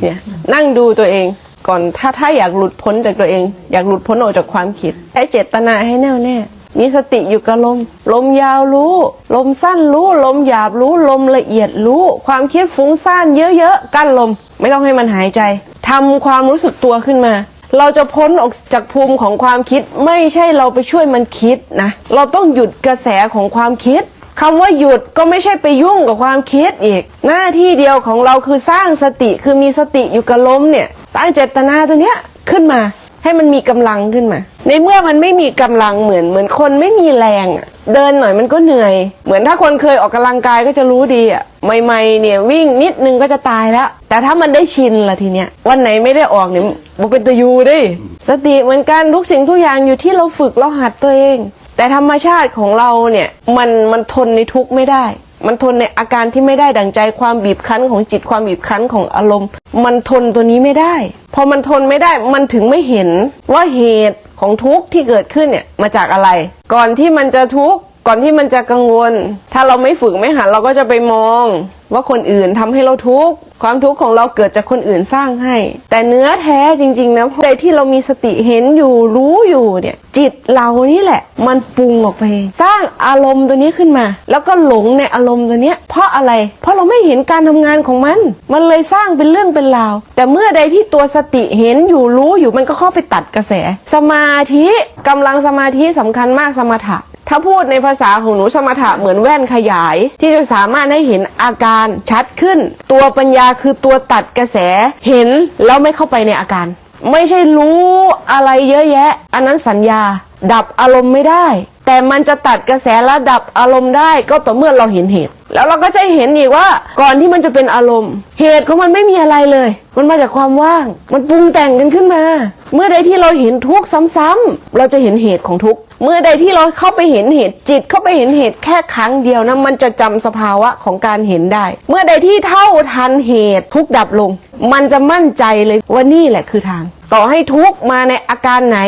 เนี่ยนั่งดูตัวเองก่อนถ้าถ้าอยากหลุดพ้นจากตัวเอง อยากหลุดพ้นออกจากความคิดใช้เจตนาให้แน่วแน่มีสติอยู่กับลม ลมยาวรู้ ลมสั้นรู้ ลมหยาบรู้ ลมละเอียดรู้ ความคิดฟุ้งซ่านเยอะๆกั้นลม ไม่ต้องให้มันหายใจทำความรู้สึกตัวขึ้นมา เราจะพ้นออกจากภูมิของความคิด ไม่ใช่เราไปช่วยมันคิดนะ เราต้องหยุดกระแสของความคิด คำว่าหยุดก็ไม่ใช่ไปยุ่งกับความคิดอีก หน้าที่เดียวของเราคือสร้างสติคือมีสติอยู่กับลมเนี่ยตั้งเจตนาตัวเนี้ยขึ้นมา ให้มันมีกำลังขึ้นมา ในเมื่อมันไม่มีกำลังเหมือนเหมือนคนไม่มีแรงเดินหน่อยมันก็เหนื่อย เหมือนถ้าคนเคยออกกำลังกายก็จะรู้ดีอะใหม่ๆเนี่ยวิ่งนิดนึงก็จะตายแล้ว แต่ถ้ามันได้ชินละทีเนี้ยวันไหนไม่ได้ออกเนี่ยมันเป็นตะยูดิสติเหมือนกันทุกสิ่งทุกอย่างอยู่ที่เราฝึกเราหัดตัวเอง แต่ธรรมชาติของเราเนี่ยมันมันทนในทุกข์ไม่ได้ มันทนในอาการที่ไม่ได้ดั่งใจความบีบคั้นของจิตความบีบคั้นของอารมณ์ มันทนตัวนี้ไม่ได้ พอมันทนไม่ได้มันถึงไม่เห็นว่าเหตุของทุกข์ที่เกิดขึ้นเนี่ยมาจากอะไร ก่อนที่มันจะทุกข์ก่อนที่มันจะกังวล ถ้าเราไม่ฝึกไม่หัดเราก็จะไปมอง ว่าคนอื่นทำให้เราทุกข์ความทุกข์ของเราเกิดจากคนอื่นสร้างให้ แต่เนื้อแท้จริง ๆ นะในที่เรามีสติเห็นอยู่รู้อยู่เนี่ย จิตเรานี่แหละ มันปรุงออกไป สร้างอารมณ์ตัวนี้ขึ้นมา แล้วก็หลงในอารมณ์ตัวเนี้ย เพราะอะไร เพราะเราไม่เห็นการทำงานของมัน มันเลยสร้างเป็นเรื่องเป็นราว แต่เมื่อใดที่ตัวสติเห็นอยู่รู้อยู่มันก็เข้าไปตัดกระแส สมาธิกำลังสมาธิสำคัญมากสมถะ ถ้าพูดในภาษาของหนูสมถะเหมือนแว่นขยาย ที่จะสามารถให้เห็นอาการชัดขึ้น ตัวปัญญาคือตัวตัดกระแสเห็นแล้วไม่เข้าไปในอาการ ไม่ใช่รู้อะไรเยอะแยะ อันนั้นสัญญา ดับอารมณ์ไม่ได้ แต่มันจะตัดกระแสและดับอารมณ์ได้ก็ต่อเมื่อเราเห็นเหตุ แล้วเราก็จะเห็นอีกว่าก่อนที่มันจะเป็นอารมณ์ เหตุของมันไม่มีอะไรเลย มันมาจากความว่าง มันปรุงแต่งกันขึ้นมา เมื่อใดที่เราเห็นทุกข์ซ้ำๆเราจะเห็นเหตุของทุกข์เมื่อใดที่เราเข้าไปเห็นเหตุจิต เข้าไปเห็นเหตุแค่ครั้งเดียวนะมันจะจำสภาวะของการเห็นได้ เมื่อใดที่เท่าทันเหตุทุกดับลง มันจะมั่นใจเลยว่านี่แหละคือทาง ต่อให้ทุกมาในอาการไหน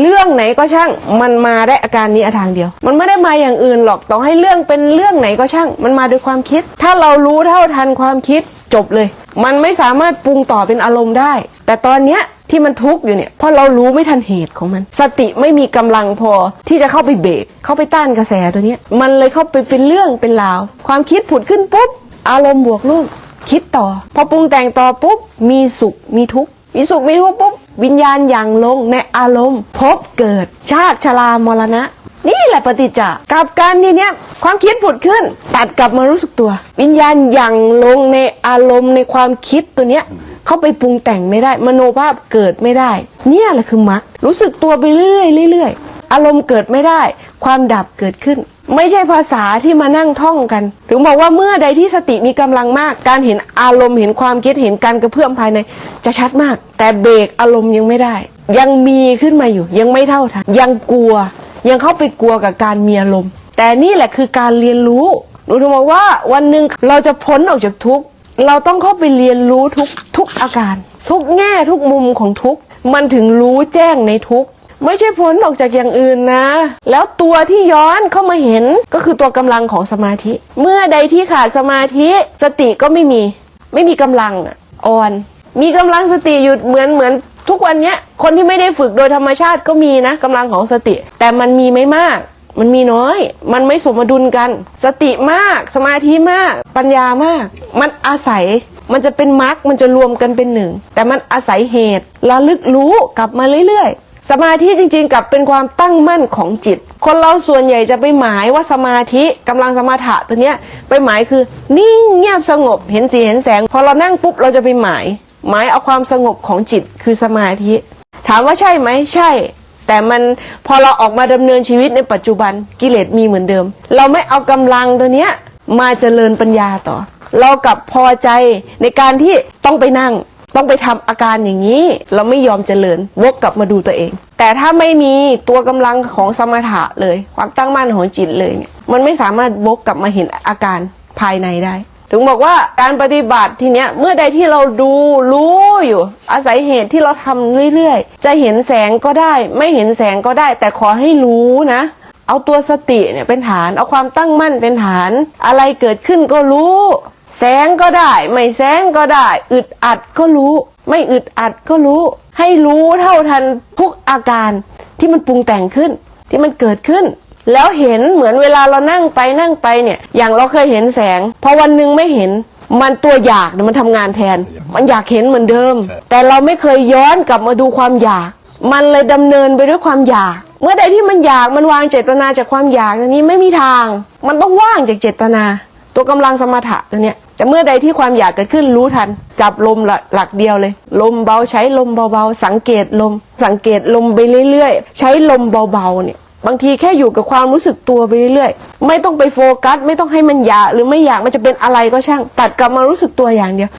เรื่องไหนก็ช่าง มันมาได้อาการนี้อาทางเดียว มันไม่ได้มาอย่างอื่นหรอกต่อให้เรื่องเป็นเรื่องไหนก็ช่าง มันมาด้วยความคิด ถ้าเรารู้เท่าทันความคิดจบเลย มันไม่สามารถปรุงต่อเป็นอารมณ์ได้ แต่ตอนเนี้ยที่มันทุกข์อยู่เนี่ยเพราะเรารู้ไม่ทันเหตุของมัน สติไม่มีกำลังพอที่จะเข้าไปเบรกเข้าไปต้านกระแสตัวเนี้ย มันเลยเข้าไปเป็นเรื่องเป็นราว ความคิดผุดขึ้นปุ๊บอารมณ์บวกลบคิดต่อ พอปรุงแต่งต่อปุ๊บมีสุขมีทุกข์มีสุขมีทุกข์ปุ๊บ วิญญาณอย่างลงในอารมณ์ พบเกิด ชาติชรามรณะ นี่แหละปฏิจจ์กับการทีเนี้ยความคิดผุดขึ้น ตัดกลับมารู้สึกตัว วิญญาณอย่างลงในอารมณ์ในความคิดตัวเนี้ยเขาไปปรุงแต่งไม่ได้ มโนภาพเกิดไม่ได้ เนี่ยแหละคือมรรครู้สึกตัวไปเรื่อยๆเรื่อยๆ อารมณ์เกิดไม่ได้ ความดับเกิดขึ้น ไม่ใช่ภาษาที่มานั่งท่องกัน ถึงบอกว่าเมื่อใดที่สติมีกำลังมาก การเห็นอารมณ์เห็นความคิดเห็นการกระเพื่อมภายใน จะชัดมาก แต่เบรกอารมณ์ยังไม่ได้ ยังมีขึ้นมาอยู่ ยังไม่เท่าทันยังกลัว ยังเข้าไปกลัวกับการมีอารมณ์ แต่นี่แหละคือการเรียนรู้หนูถึงบอกว่าวันหนึ่งเราจะพ้นออกจากทุกข์เราต้องเข้าไปเรียนรู้ทุกทุกอาการ ทุกแง่ทุกมุมของทุกมันถึงรู้แจ้งในทุก ไม่ใช่พ้นออกจากอย่างอื่นนะ แล้วตัวที่ย้อนเข้ามาเห็นก็คือตัวกำลังของสมาธิ เมื่อใดที่ขาดสมาธิสติก็ไม่มี ไม่มีกำลังอ่อน มีกำลังสติอยู่เหมือนเหมือนทุกวันเนี้ยคนที่ไม่ได้ฝึกโดยธรรมชาติก็มีนะกำลังของสติ แต่มันมีไม่มากมันมีน้อย มันไม่สมดุลกัน สติมาก สมาธิมาก ปัญญามาก มันอาศัย มันจะเป็นมรรค มันจะรวมกันเป็นหนึ่ง แต่มันอาศัยเหตุระลึกรู้กลับมาเรื่อยๆ สมาธิจริงๆกับเป็นความตั้งมั่นของจิต คนเราส่วนใหญ่จะไปหมายว่าสมาธิกำลังสมาถะตัวเนี้ยไปหมายคือนิ่งเงียบสงบเห็นสีเห็นแสง พอเรานั่งปุ๊บเราจะไปหมาย หมายเอาความสงบของจิตคือสมาธิ ถามว่าใช่ไหมใช่ แต่มันพอเราออกมาดำเนินชีวิตในปัจจุบันกิเลสมีเหมือนเดิม เราไม่เอากำลังตัวเนี้ยมาเจริญปัญญาต่อ เรากับพอใจในการที่ต้องไปนั่ง ต้องไปทำอาการอย่างนี้ เราไม่ยอมเจริญวกกลับมาดูตัวเอง แต่ถ้าไม่มีตัวกำลังของสมถะเลย ความตั้งมั่นของจิตเลยเนี่ยมันไม่สามารถวกกลับมาเห็นอาการภายในได้ถึงบอกว่าการปฏิบัติทีเนี้ยเมื่อใดที่เราดูรู้อยู่ อาศัยเหตุที่เราทำเรื่อยๆ จะเห็นแสงก็ได้ ไม่เห็นแสงก็ได้ แต่ขอให้รู้นะ เอาตัวสติเนี่ยเป็นฐาน เอาความตั้งมั่นเป็นฐาน อะไรเกิดขึ้นก็รู้ แสงก็ได้ ไม่แสงก็ได้ อึดอัดก็รู้ ไม่อึดอัดก็รู้ ให้รู้เท่าทันทุกอาการที่มันปรุงแต่งขึ้น ที่มันเกิดขึ้น แล้วเห็นเหมือนเวลาเรานั่งไปนั่งไปเนี่ย อย่างเราเคยเห็นแสง พอวันหนึ่งไม่เห็นมันตัวอยากมันทำงานแทน มันอยากเห็นเหมือนเดิม แต่เราไม่เคยย้อนกลับมาดูความอยาก มันเลยดำเนินไปด้วยความอยาก เมื่อใดที่มันอยากมันวางเจตนาจากความอยากอันนี้ไม่มีทาง มันต้องว่างจากเจตนา ตัวกำลังสมถะตัวเนี้ย แต่เมื่อใดที่ความอยากเกิดขึ้นรู้ทัน จับลมหลักหลักเดียวเลย ลมเบาใช้ลมเบาๆ สังเกตลม สังเกตลมไปเรื่อยๆ ใช้ลมเบาๆเนี่ยบางทีแค่อยู่กับความรู้สึกตัวไปเรื่อยๆ ไม่ต้องไปโฟกัส ไม่ต้องให้มันอยากหรือไม่อยากมันจะเป็นอะไรก็ช่าง ตัดกลับมารู้สึกตัวอย่างเดียว